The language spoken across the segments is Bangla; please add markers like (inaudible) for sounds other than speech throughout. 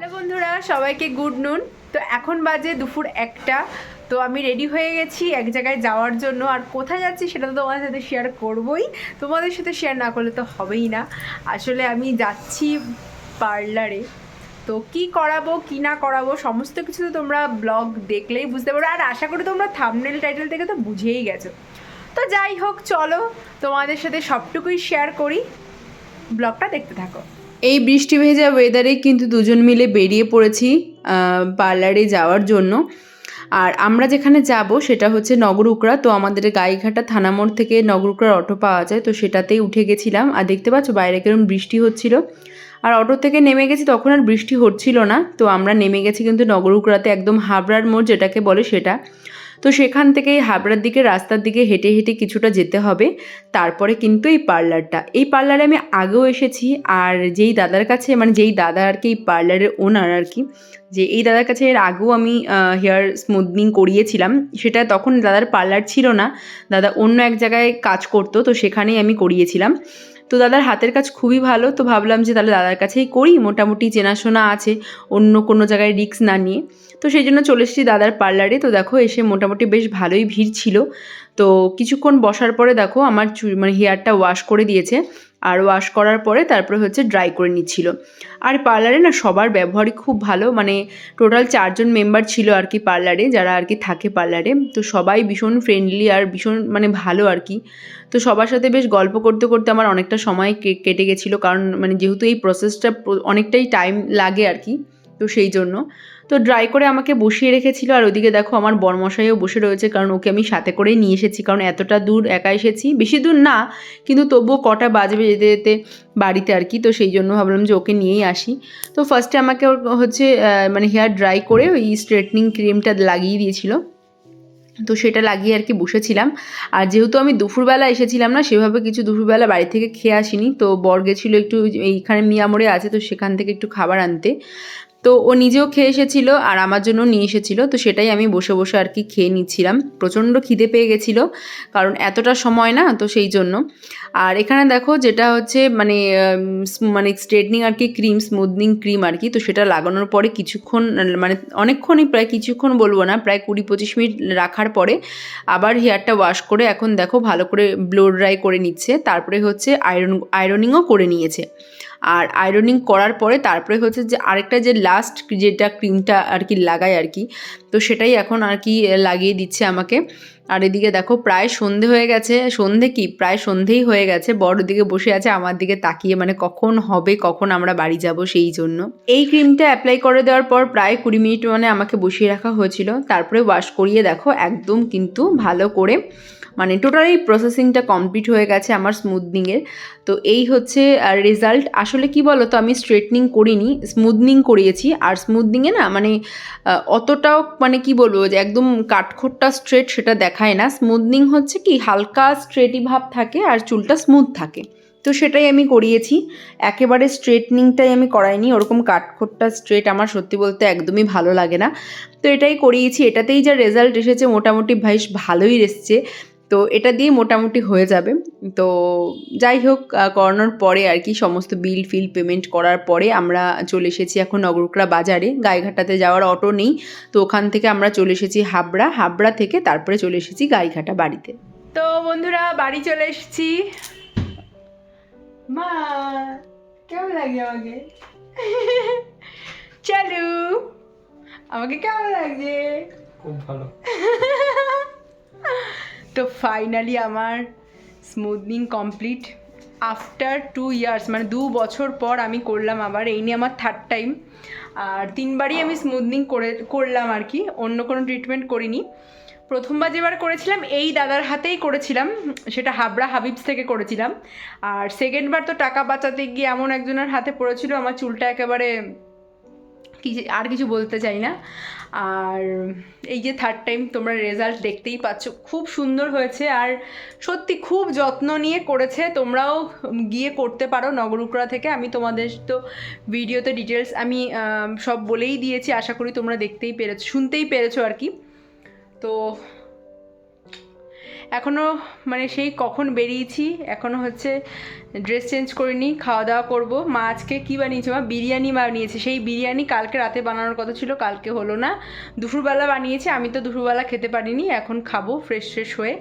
হ্যালো বন্ধুরা, সবাইকে গুড নুন। তো এখন বাজে দুপুর একটা। তো আমি রেডি হয়ে গেছি এক জায়গায় যাওয়ার জন্য। আর কোথায় যাচ্ছি সেটা তো তোমাদের সাথে শেয়ার করবই। তোমাদের সাথে শেয়ার না করলে তো হবেই না। আসলে আমি যাচ্ছি পার্লারে তো কি করাবো, কি না করাবো, সমস্ত কিছু তো তোমরা ব্লগ দেখলেই বুঝতে পারো আর আশা করি তোমরা থামনেল টাইটেল থেকে তো বুঝেই গেছো। তো যাই হোক, চলো তোমাদের সাথে সবটুকুই শেয়ার করি। ব্লগটা দেখতে থাকো। এই বৃষ্টি ভেজা ওয়েদারে কিন্তু দুজন মিলে বেরিয়ে পড়েছি পার্লারে যাওয়ার জন্য। আর আমরা যেখানে যাব সেটা হচ্ছে নগরুকরা তো আমাদের গাইঘাটা থানা মোড় থেকে নগরুকরার অটো পাওয়া যায়। তো সেটাতেই উঠে গেছিলাম। আর দেখতে পাচ্ছ বাইরে কেরম বৃষ্টি হচ্ছিল। আর অটো থেকে নেমে গেছি, তখন আর বৃষ্টি হচ্ছিল না। তো আমরা নেমে গেছি কিন্তু নগরুকরাতে একদম হাবড়ার মোড় যেটাকে বলে সেটা। তো সেখান থেকে হাবড়ার দিকে, রাস্তার দিকে হেঁটে হেঁটে কিছুটা যেতে হবে। তারপরে কিন্তু এই পার্লারটা। এই পার্লারে আমি আগেও এসেছি আর যেই দাদার কাছে মানে যেই দাদা আর কি এই পার্লারের ওনার আর কি, যে এই দাদার কাছে এর আগেও আমি হেয়ার স্মুথনিং করিয়েছিলাম। সেটা তখন দাদার পার্লার ছিল না। দাদা অন্য এক জায়গায় কাজ করতো, তো সেখানেই আমি করিয়েছিলাম। তো দাদার হাতের কাজ খুবই ভালো, তো ভাবলাম যে তাহলে দাদার কাছেই করি, মোটামুটি চেনাশোনা আছে, অন্য কোনো জায়গায় রিক্স না নিয়ে। তো সেই জন্য চলে এসেছি দাদার পার্লারে, তো দেখো এসে মোটামুটি বেশ ভালোই ভিড় ছিল। তো কিছুক্ষণ বসার পরে দেখো আমার চুল মানে হেয়ারটা ওয়াশ করে দিয়েছে। আর ওয়াশ করার পরে তারপরে হচ্ছে ড্রাই করে নিচ্ছিল। আর পার্লারে না সবার ব্যবহারই খুব ভালো মানে টোটাল চারজন মেম্বার ছিল আর কি পার্লারে যারা আর কি থাকে পার্লারে তো সবাই ভীষণ ফ্রেন্ডলি আর ভীষণ মানে ভালো আর কি। তো সবার সাথে বেশ গল্প করতে করতে আমার অনেকটা সময় কেটে গেছিল, কারণ মানে যেহেতু এই প্রসেসটা অনেকটাই টাইম লাগে আর কি। তো সেই জন্য। তো ড্রাই করে আমাকে বসিয়ে রেখেছিল আর ওদিকে দেখো আমার বরমশাইও বসে রয়েছে কারণ ওকে আমি সাথে করেই নিয়ে এসেছি কারণ এতটা দূর একা এসেছি। বেশি দূর না, কিন্তু তবুও কটা বাজবে যেতে যেতে বাড়িতে আর কি, তো সেই জন্য ভাবলাম যে ওকে নিয়েই আসি। তো ফার্স্টে আমাকে হচ্ছে মানে হেয়ার ড্রাই করে ওই স্ট্রেটনিং ক্রিমটা লাগিয়ে দিয়েছিল। তো সেটা লাগিয়ে আর কি বসেছিলাম। আর যেহেতু আমি দুপুরবেলা এসেছিলাম না, সেভাবে কিছু দুপুরবেলা বাড়ি থেকে খেয়ে আসিনি। তো বর গেছিল একটু এইখানে মিয়ামোড়ে আছে, তো সেখান থেকে একটু খাবার আনতে। তো ও নিজেও খেয়ে এসেছিল আর আমার জন্য নিয়ে এসেছিল। তো সেটাই আমি বসে বসে আর কি খেয়ে নিচ্ছিলাম। প্রচণ্ড খিদে পেয়ে গেছিল, কারণ এতটা সময় না তো সেই জন্য। আর এখানে দেখো যেটা হচ্ছে মানে মানে স্ট্রেটনিং আর কি ক্রিম, স্মুথনিং ক্রিম আর কি, তো সেটা লাগানোর পরে কিছুক্ষণ মানে অনেকক্ষণই প্রায় কিছুক্ষণ বলব না, প্রায় কুড়ি পঁচিশ মিনিট রাখার পরে আবার হেয়ারটা ওয়াশ করে এখন দেখো ভালো করে ব্লো ড্রাই করে নিচ্ছে। তারপরে হচ্ছে আয়রন, আয়রনিংও করে নিয়েছে। আর আয়রনিং করার পরে তারপরে হচ্ছে যে আরেকটা যে লাস্ট যেটা ক্রিমটা আর কি লাগায় আর কি, তো সেটাই এখন আর কি লাগিয়ে দিচ্ছে আমাকে। আর এদিকে দেখো প্রায় সন্ধে হয়ে গেছে, সন্ধে কি? প্রায় সন্ধেই হয়ে গেছে বড় দিকে বসে আছে, আমার দিকে তাকিয়ে মানে কখন হবে, কখন আমরা বাড়ি যাব সেই জন্য। এই ক্রিমটা অ্যাপ্লাই করে দেওয়ার পর প্রায় কুড়ি মিনিট মানে আমাকে বসিয়ে রাখা হয়েছিল। তারপরে ওয়াশ করিয়ে দেখো, একদম কিন্তু ভালো করে মানে টোটাল এই প্রসেসিংটা কমপ্লিট হয়ে গেছে আমার স্মুথনিংয়ের তো এই হচ্ছে রেজাল্ট আসলে কি বলো তো আমি স্ট্রেটনিং করিনি স্মুথনিং করিয়েছি। আর স্মুথনিংয়ে না মানে অতটাও মানে কি বলব যে একদম কাঠখোট্টা স্ট্রেট সেটা দেখায় না। স্মুথনিং হচ্ছে কি, হালকা স্ট্রেটি ভাব থাকে আর চুলটা স্মুথ থাকে। তো সেটাই আমি করিয়েছি। একেবারে স্ট্রেটনিংটাই আমি করাইনি। ওরকম কাঠখোট্টা স্ট্রেট আমার সত্যি বলতে একদমই ভালো লাগে না। তো এটাই করিয়েছি। এটাতেই যা রেজাল্ট এসেছে, মোটামুটি বেশ ভালোই এসছে। তো এটা দিয়ে মোটামুটি হয়ে যাবে। তো যাই হোক করানোর পরে আর কি সমস্ত বিল ফিল পেমেন্ট করার পরে আমরা চলে এসেছি এখন নগরকড়া বাজারে। গাইঘাটাতে যাওয়ার অটো নেই তো ওখান থেকে আমরা চলে এসেছি হাবড়া। হাবড়া থেকে তারপরে চলে এসেছি গাইঘাটা বাড়িতে। তো বন্ধুরা বাড়ি চলে এসেছি। মা কেমন লাগে আমাকে? (laughs) চালু আমাকে কেমন লাগছে খুব ভালো। (laughs) তো ফাইনালি আমার smoothening complete after two years মানে দু বছর পর আমি করলাম আবার, এই নিয়ে আমার থার্ড টাইম আর তিনবারই আমি স্মুথনিং করে, করলাম আর কি, অন্য কোনো ট্রিটমেন্ট করিনি। প্রথমবার যেবার করেছিলাম, এই দাদার হাতেই করেছিলাম, সেটা হাবড়া হাবিবস থেকে করেছিলাম। আর সেকেন্ডবার তো টাকা বাঁচাতে গিয়ে এমন একজনের হাতে পড়েছিল, আমার চুলটা একেবারে কি আর কিছু বলতে চাই না। আর এই যে থার্ড টাইম তোমরা রেজাল্ট দেখতেই পাচ্ছ, খুব সুন্দর হয়েছে আর সত্যি খুব যত্ন নিয়ে করেছে। তোমরাও গিয়ে করতে পারো নগরুকরা থেকে। আমি তোমাদের তো ভিডিওতে ডিটেলস আমি সব বলেই দিয়েছি। আশা করি তোমরা দেখতেই পেরেছ, শুনতেই পেরেছ আর কি। তো এখনও মানে সেই কখন বেরিয়েছি এখনও হচ্ছে ড্রেস চেঞ্জ করিনি, খাওয়া দাওয়া করব। মা আজকে কী বানিয়েছে মা? বিরিয়ানি বানিয়েছে। সেই বিরিয়ানি কালকে রাতে বানানোর কথা ছিল, কালকে হলো না। দুপুরবেলা বানিয়েছে, আমি তো দুপুরবেলা খেতে পারিনি, এখন খাব ফ্রেশ ফ্রেশ হয়ে।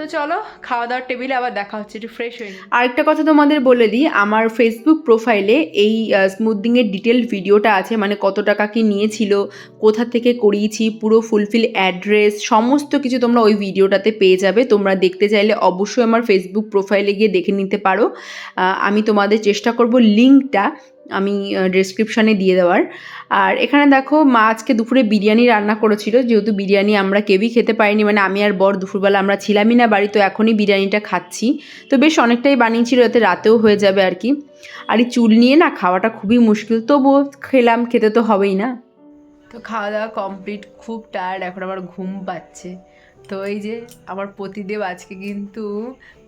তো চলো খাওয়া দাওয়ার টেবিলে আবার দেখা হচ্ছে, একটু ফ্রেশ হয়ে। আরেকটা কথা তোমাদের বলে দিই, আমার ফেসবুক প্রোফাইলে এই স্মুদিংয়ের ডিটেল ভিডিওটা আছে মানে কত টাকা কি নিয়েছিল, কোথা থেকে করিয়েছি, পুরো ফুলফিল অ্যাড্রেস সমস্ত কিছু তোমরা ওই ভিডিওটাতে পেয়ে যাবে তোমরা দেখতে চাইলে অবশ্যই আমার ফেসবুক প্রোফাইলে গিয়ে দেখে নিতে পারো আমি তোমাদের চেষ্টা করব লিঙ্কটা আমি ডেসক্রিপশানে দিয়ে দেওয়ার। আর এখানে দেখো, মা আজকে দুপুরে বিরিয়ানি রান্না করেছিল। যেহেতু বিরিয়ানি আমরা কেউই খেতে পারিনি মানে আমি আর বর দুপুরবেলা আমরা ছিলামই না বাড়ি, তো এখনই বিরিয়ানিটা খাচ্ছি। তো বেশ অনেকটাই বানিয়েছিল যাতে রাতেও হয়ে যাবে আর কি। আর এই চুল নিয়ে না খাওয়াটা খুবই মুশকিল, তবুও খেলাম, খেতে তো হবেই না। তো খাওয়া দাওয়া কমপ্লিট খুব টায়ার্ড এখন আমার ঘুম পাচ্ছে। তো এই যে, আমার পতিদেব আজকে কিন্তু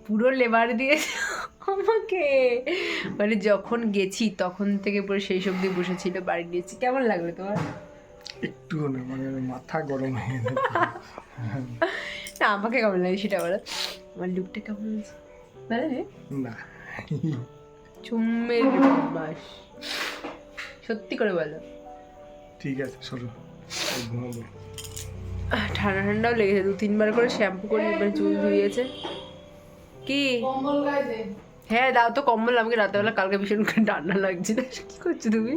পুরো লেবার দিয়েছে (laughs) আমাকে। মানে যখন গেছি তখন থেকে পুরো সেই সব দিয়ে বসেছিল বাড়ি দিয়েছি কেমন লাগল তোমার? একটু না মানে মাথা গরম হয়ে না আমাকে কেমন লাগে সেটা বলো। আমার লুকটা কেমন হয়েছে? ভালো না? চুম্মের বাস সত্যি করে বলো। ঠিক আছে এই ঘুমাবো। ঠান্ডা ঠান্ডাও লেগেছে দু তিনবার করে শ্যাম্পু করে এবার চুল ধুইয়েছে কি? হ্যাঁ দাও তো কম্বল আমাকে রাতেবেলা কালকে ভীষণ করে ঠান্ডা লাগছে। কি করছ তুমি?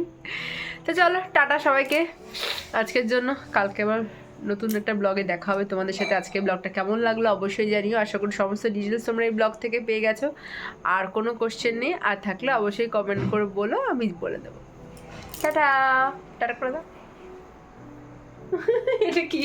তো চলো টাটা সবাইকে আজকের জন্য। কালকে আবার নতুন একটা ব্লগে দেখা হবে তোমাদের সাথে। আজকে ব্লগটা কেমন লাগল অবশ্যই জানিও। আশা করি সমস্ত ডিটেলস তোমরা এই ব্লগ থেকে পেয়ে গেছো। আর কোনো কোশ্চেন নেই আর থাকলে অবশ্যই কমেন্ট করে বলো আমি বলে দেবো। টাটা! টাটা করে দাও। (laughs) এটা কি?